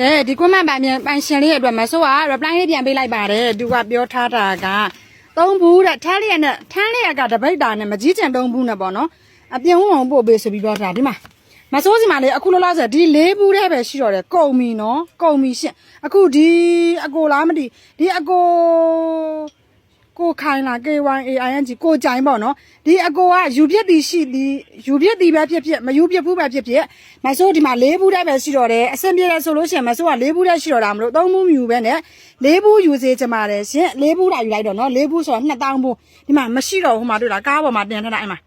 ကဲဒီကွန်းမန်ပိုင်ပြန်ပိုင်ရှင်လေးရဲ့အတွက်မဆိုးက reply လေးပြန်ပေးလိုက်ပါတယ်သူကပြောထားတာကသုံးဘူးတဲ့ထန်းလေးရနဲ့ထန်းလေးရကတပိတ်တာနဲ့မကြီးကျန်သုံးဘူးနဲ့ပေါ့နော်အပြင်ဝအောင်ပို့ပေးဆိုပြီးပြောထားတာဒီမှာမဆိုးစီမှာလေအခုလောလောဆယ်ဒီလေးဘူးတည်းပဲရှိတော့တယ်ကုန်ပြီနော်ကုန်ပြီရှင်အခုဒီအကိုလားမသိဒီအကို ကိုခိုင်လာ KYAING ကိုကြိုင်ပေါ့နော်ဒီအကိုကယူပြက်တီရှိဒီယူပြက်တီပဲဖြစ်ဖြစ်မယူပြက်ဘူးပဲဖြစ်ဖြစ်မဆိုးဒီမှာလေးဘူးတည်းပဲရှိတော့တယ်အဆင်ပြေတယ်ဆိုလို့ရှိရင်မဆိုးကလေးဘူးတည်းရှိတော့တာမလို့သုံးဘူးမြူပဲနဲ့လေးဘူးယူစေချင်ပါတယ်ရှင်လေးဘူးတာယူလိုက်တော့နော်လေးဘူးဆိုတော့2000ဘူးဒီမှာမရှိတော့ဘူးဟိုမှာတွေ့လားကားပေါ်မှာတင်ထားတာအဲ့မှာ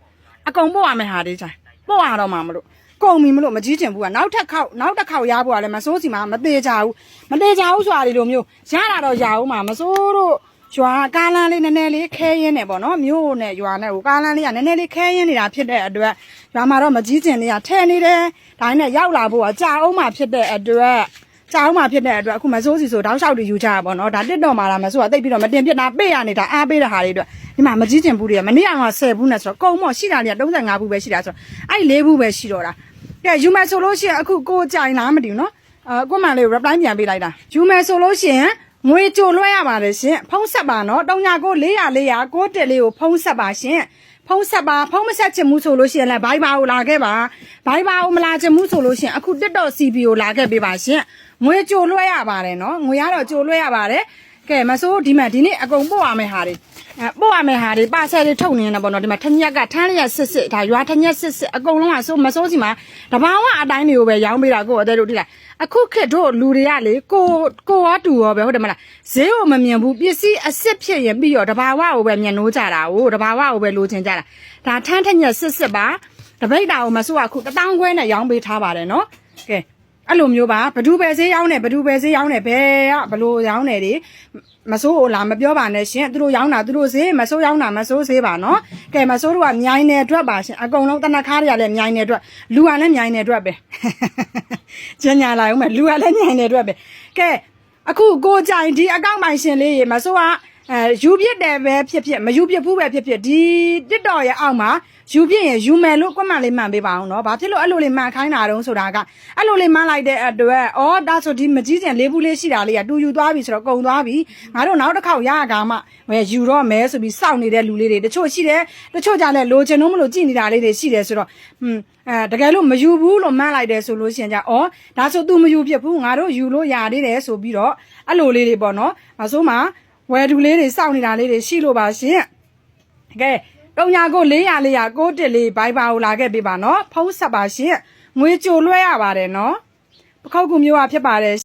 အကုန်ပို့ရမယ်ဟာလေးချိုင်ပို့ရတော့မှာမလို့ကုန်ပြီမလို့မကြီးကျင်ဘူးကနောက်ထပ်ခောက်နောက်တစ်ခောက်ရဖို့ကလည်းမစိုးစီမှာမသေးကြဘူးမသေးကြဘူးဆိုတာဒီလိုမျိုးရတာတော့ရအောင်မှာမစိုးတို့ ရွာကားလန်းလေးနည်းနည်းလေးခဲရင်းနေပေါ့နော်မြို့နဲ့ရွာနဲ့ကိုကားလန်းလေးကနည်းနည်းလေးခဲရင်းနေတာဖြစ်တဲ့အတွက်ရွာမှာတော့မကြီးကျင်လေးကထဲနေတယ်ဒါနဲ့ရောက်လာဖို့ကကြာအောင်မှဖြစ်တဲ့အတွက်ကြာအောင်မှဖြစ်တဲ့အတွက်အခုမစိုးစီဆိုတောင်းလျှောက်တွေယူကြတာပေါ့နော်ဒါတစ်တော့မှလာမစိုးကတိတ်ပြီးတော့မတင်ပြစ်တာပေးရနေတာအားပေးတဲ့ဟာတွေအတွက်ဒီမှာမကြီးကျင်ဘူးတွေကမနေ့က10ဘူးနဲ့ဆိုတော့ကုံမော့ရှိတာတွေက35ဘူးပဲရှိတာဆိုတော့အဲ့4ဘူးပဲရှိတော့တာကဲယူမယ်ဆိုလို့ရှိရင်အခုကိုကြိုင်လားမသိဘူးနော်အာကိုမှန်လေး reply ပြန်ပေးလိုက်တာယူမယ်ဆိုလို့ရှိရင် ငွေကြိုလွှဲရပါတယ်ရှင်ဖုံးဆက်ပါနော်တောင်ညာကို400 400ကိုတက်လေးကိုဖုံးဆက်ပါရှင်ဖုံးဆက်ပါဖုံးမဆက်ချင်ဘူးဆိုလို့ရှိရင်လည်းဘိုင်ဘာကိုလာခဲ့ပါဘိုင်ဘာကိုမလာချင်ဘူးဆိုလို့ရှိရင်အခု TikTok CP ကိုလာခဲ့ပေးပါရှင်ငွေကြိုလွှဲရပါတယ်နော်ငွေကတော့ကြိုလွှဲရပါတယ်ကဲမဆိုးဒီမှာဒီနေ့အကုန်ပို့ရမယ့်ဟာတွေအဲ ပို့ရမယ့်ဟာတွေပါဆယ်တွေထုတ်နေနေပေါ့နော်ဒီမှာထညက်ကထန်းရစစ်စစ်ဒါရွာထညက်စစ်စစ်အကုန်လုံးကဆိုးမဆိုးစီမှာတဘာဝအတိုင်းတွေကိုပဲရောင်းပေးတာကိုအတဲ့တို့ဒီလားအခုခေတ်တို့လူတွေကလေကိုကိုရောတူရောပဲဟုတ်တယ်မလားဈေးကိုမမြင်ဘူးပစ္စည်းအစ်စ်ဖြစ်ရင်ပြီးတော့တဘာဝကိုပဲမြင်နိုးကြတာကိုတဘာဝကိုပဲလိုချင်ကြတာဒါထန်းထညက်စစ်စစ်ပါတပိတ်တာကိုမဆိုးအခုတထောင်ခွဲနဲ့ရောင်းပေးထားပါတယ်နော်ကဲ အဲ့လိုမျိုးပါဘဒူပဲဈေးရောင်းတယ်ဘဒူပဲဈေးရောင်းတယ်ဘယ်ကဘလို့ရောင်းတယ်ဒီမစိုးဟိုလာမပြောပါနဲ့ရှင်သူတို့ရောင်းတာသူတို့ဈေးမစိုးရောင်းတာမစိုးဈေးပါနော်ကဲမစိုးတို့ကမြိုင်းနေအတွက်ပါရှင်အကုန်လုံးတနခါးတွေကလည်းမြိုင်းနေအတွက်လူကလည်းမြိုင်းနေအတွက်ပဲကျညာလာဦးမယ်လူကလည်းမြိုင်းနေအတွက်ပဲကဲအခုကိုကြိုင်ဒီအကောင့်ပိုင်ရှင်လေးရေမစိုးက အဲယူပြစ်တယ်ပဲဖြစ်ဖြစ်မယူပြစ်ဘူးပဲဖြစ်ဖြစ်ဒီတစ်တော်ရဲ့အောက်မှာယူပြစ်ရင်ယူမယ်လို့ကွက်မှန်လေးမှန်ပေးပါအောင်နော်ဘာဖြစ်လို့အဲ့လိုလေးမှန်ခိုင်းတာတုံးဆိုတာကအဲ့လိုလေးမှန်လိုက်တဲ့အတွက်ဩဒါဆိုဒီမကြီးကျန်လေးဘူးလေးရှိတာလေးကတူယူသွားပြီဆိုတော့ကုံသွားပြီငါတို့နောက်တစ်ခေါက်ရကမှဝယ်ယူတော့မယ်ဆိုပြီးစောင့်နေတဲ့လူလေးတွေတချို့ရှိတယ်တချို့ကြလည်းလိုချင်တော့မလို့ကြည်နေတာလေးတွေရှိတယ်ဆိုတော့ဟွန်းအဲတကယ်လို့မယူဘူးလို့မှန်းလိုက်တယ်ဆိုလို့ရှိရင်じゃဩဒါဆို तू မယူဖြစ်ဘူးငါတို့ယူလို့ရသေးတယ်ဆိုပြီးတော့အဲ့လိုလေးတွေပေါ့နော်မဆိုးမှာ ဝယ်သူလေးတွေစောင့်နေတာလေးတွေရှိလို့ပါရှင်ကဲတုံညာကို400 400ကိုတစ်လေးဘိုင်ဘာကိုလာခဲ့ပေးပါနော်ဖုံးဆက်ပါရှင်ငွေကြိုလွှဲရပါတယ်နော်ပခောက်ကူမျိုးကဖြစ်ပါတယ်